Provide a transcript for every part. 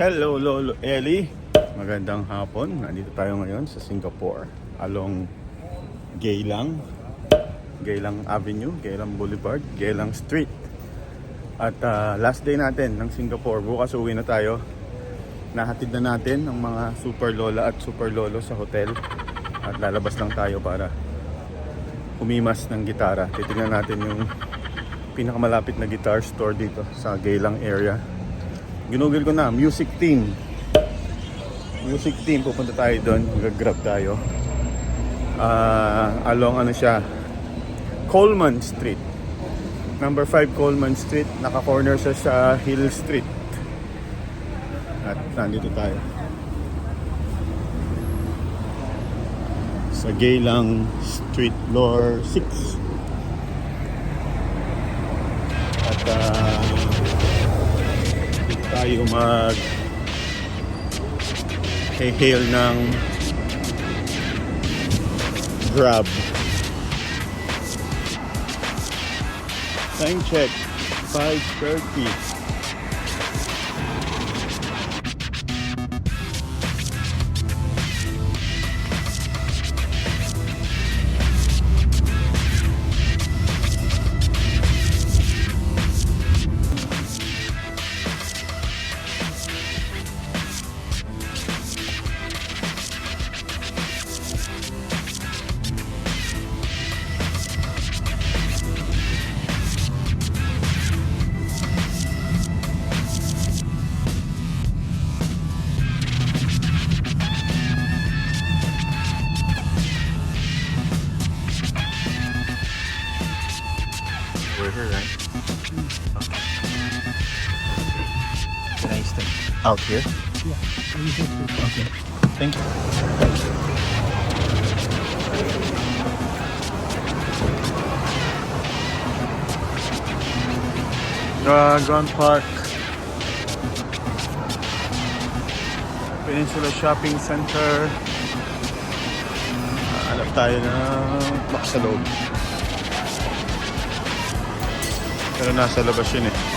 Hello Lolo Eli. Magandang hapon. Nandito tayo ngayon sa Singapore. Along Geylang. Geylang Avenue, Geylang Boulevard, Geylang Street. At ah, last day natin ng Singapore. Bukas uwi na tayo. Nahatid na natin ang mga super lola at super lolo sa hotel. At lalabas lang tayo para humimas ng gitara. Titignan natin yung pinakamalapit na guitar store dito sa Geylang area. Ginugol ko na, music team. Music team, pupunta tayo doon, mag-grab tayo. Ah, along ano siya, Coleman Street. Number 5 Coleman Street, naka-corner siya sa Hill Street. At nandito tayo. Sa Geylang Street, floor 6. At dito tayo mag hail ng Grab. Time check, 5.30. out here? Yeah. Okay. Thank you. Dragon Park. Peninsula Shopping Center. Hanap tayo ng box sa loob. Pero nasa labas yun eh.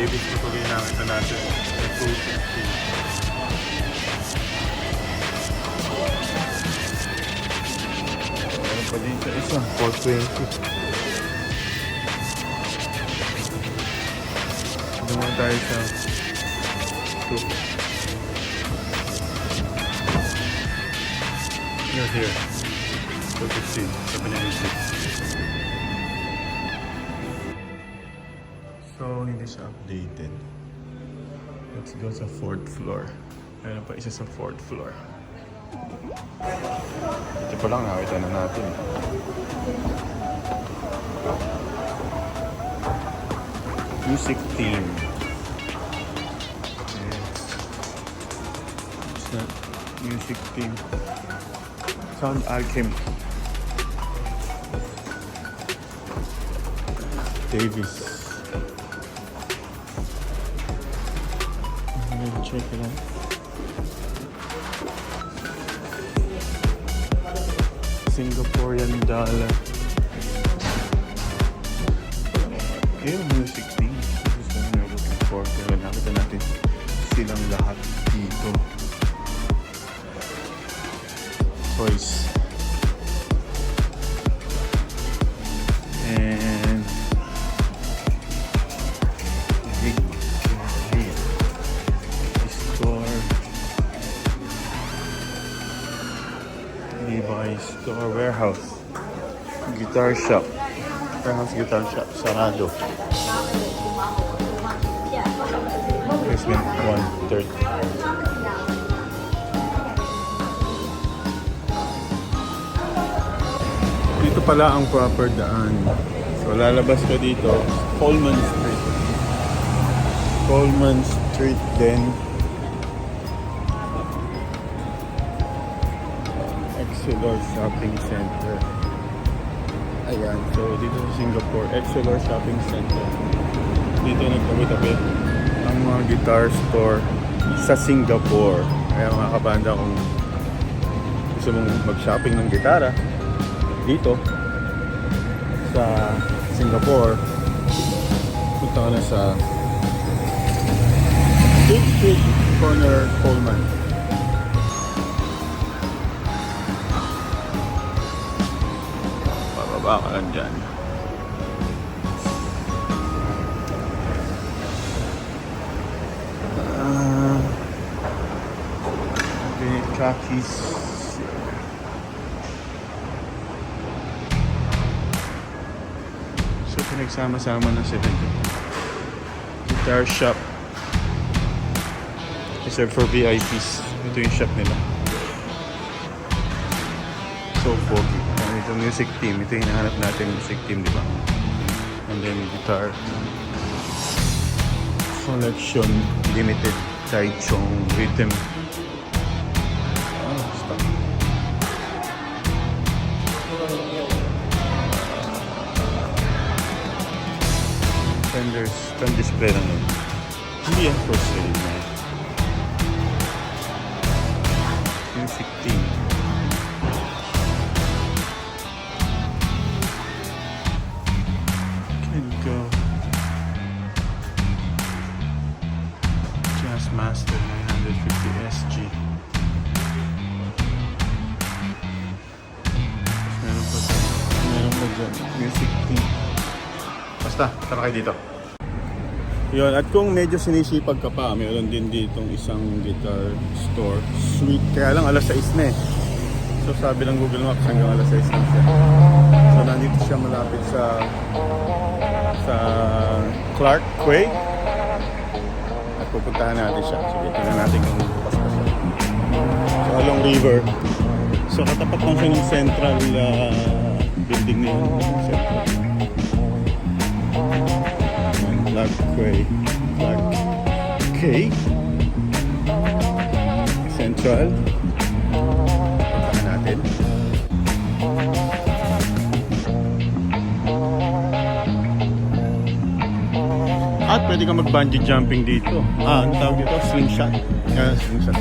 Yung Davis ito ginamit na natin. Yung 250. Meron pa dito isa. 420. Dumaan tayo sa 250. You're here. So to see. Sabi niya yung seat. So, hindi siya updated. Let's go sa fourth floor. Meron pa isa sa fourth floor. Ito pa lang, nakita na natin. Music team. Not music team. Sound Alchemy. Davis. Check it out. Singaporean dollar. Yung music. This is what we're looking for. Pero nakita natin silang lahat dito. Toys. Store Warehouse. Guitar shop. Warehouse guitar shop. Sarado. Basement 130. Dito pala ang proper daan. So lalabas ka dito, Coleman Street. Coleman Street then Excelor Shopping Center. Ayan, so dito sa Singapore, Excelor Shopping Center. Dito nagkabit-abit ang mga guitar store sa Singapore. Kaya mga kabanda kung gusto mong mag-shopping ng gitara dito sa Singapore, punta ka na sa Big Street Corner Coleman. Pababa ka lang dyan. Ah, okay, khakis. So, pinagsama-sama na sila dyan. Guitar shop. Reserved for VIPs. Ito yung shop nila. So, pogi. Ito music team. Ito yung hinahanap natin music team, di ba? And then guitar. Collection Limited Taichung Rhythm. Ah, stop. Fenders, pen display lang yun. Hindi yan for sale na. Music team. Basta, tara kayo dito. Yun, at kung medyo sinisipag ka pa, meron din ditong isang guitar store, sweet. Kaya lang alas 6 na eh. So sabi ng Google Maps hanggang alas 6 lang siya. So nandito siya malapit sa sa Clark Quay. At pupuntahan natin siya. Sige, tingnan natin kung bukas pa siya. So along river. So katapat lang siya ng central uh, building na yun. Central. Clark Quay. Clark Quay. Central. Puntahan natin. At pwede ka mag-bungee jumping dito. Ah, ano tawag dito? Slingshot. Yeah, slingshot.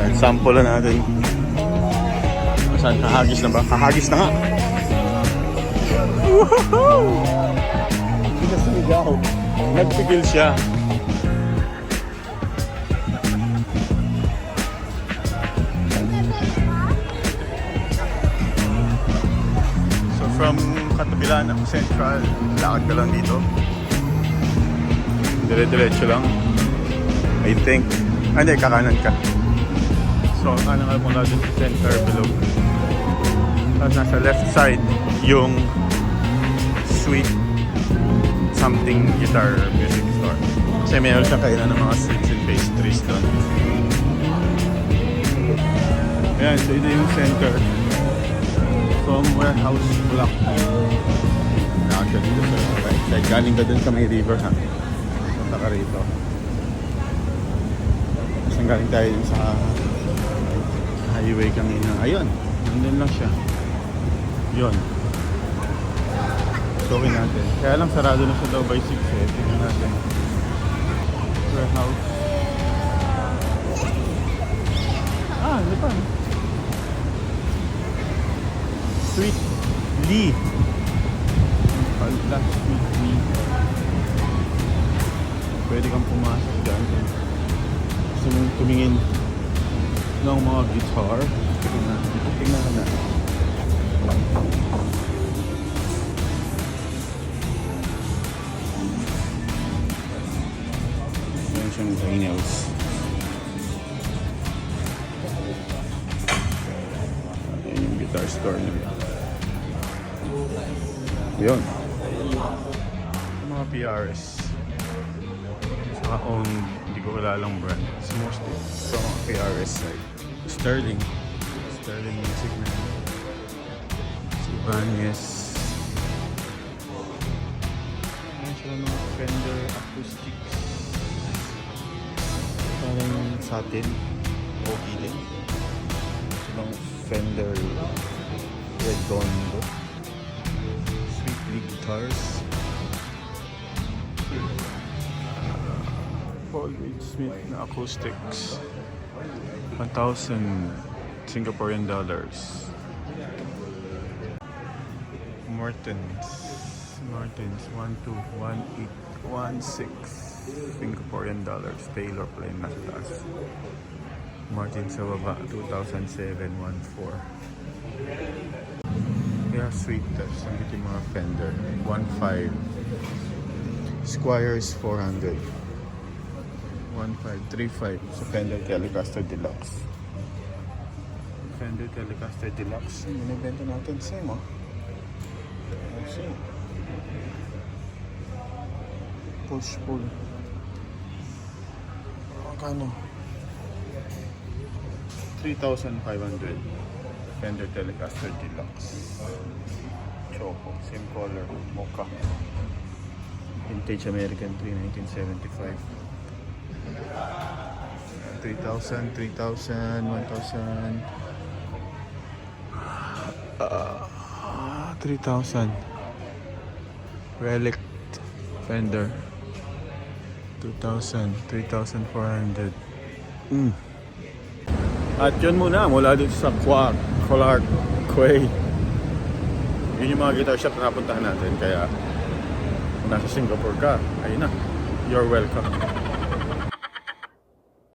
Yan, sample na natin. Saan? Kahagis na ba? Kahagis na nga. Woohoo! Hindi na sumigaw. Nagpigil siya. So from Katabilan ng Central, lakad ka lang dito. Dire-diretso lang. I think. Ah, hindi, kakanan ka. So, ang kanan ka muna dun sa center below. Tapos nasa left side, yung sweet something guitar music store. Kasi mayroon siyang kainan ng mga sweets and pastries doon. Ayan, so ito yung center. From warehouse block. Actually, dito sa right side. Galing ka dun sa may river ha. Punta ka rito. Kasi galing tayo sa highway kanina. Ayun, nandun lang siya. Yun. Showin natin. Kaya lang sarado na siya daw by 6 eh. Tingnan natin. Warehouse. Ah, ano pa? Sweet Lee. Pala, Sweet Lee. Pwede kang pumasok dyan. kung Gusto mong tumingin ng mga guitar. Tingnan, tingnan na. Meron siyang vinyls. Ayan yung guitar store nila. Yun. Mga PRS. Saka own, hindi ko wala lang brand. It's mostly sa mga PRS side. Sterling. Sterling music na. Si Ibanez. Ayan sila mga Fender Acoustics. Parang satin. OG din. Silang Fender Redondo. Sweetly guitars. Paul Reed Smith na acoustics. 1,000 Singaporean dollars. Mortons. Martins, 121816 Singaporean dollars. Taylor plane nasa taas. Martins sa baba, 2007-14. Kaya sweet touch. Ang yung mga fender. 1.5. Squires 400. 1.535 sa Fender Telecaster Deluxe. Fender Telecaster Deluxe. Binibenta natin, same. Oh, Same. Push pull. Magkano? 3,500. Fender Telecaster Deluxe. Choco. Same color. Mocha. Vintage American 3, 1975. 3,000, 3,000, 1,000. Ah, 3,000. Relic Fender. 2,000, 3,400. Mm. At yun muna, mula dito sa Quark, Clark, Quay. Yun yung mga guitar shop na napuntahan natin. Kaya kung nasa Singapore ka, ayun na. You're welcome.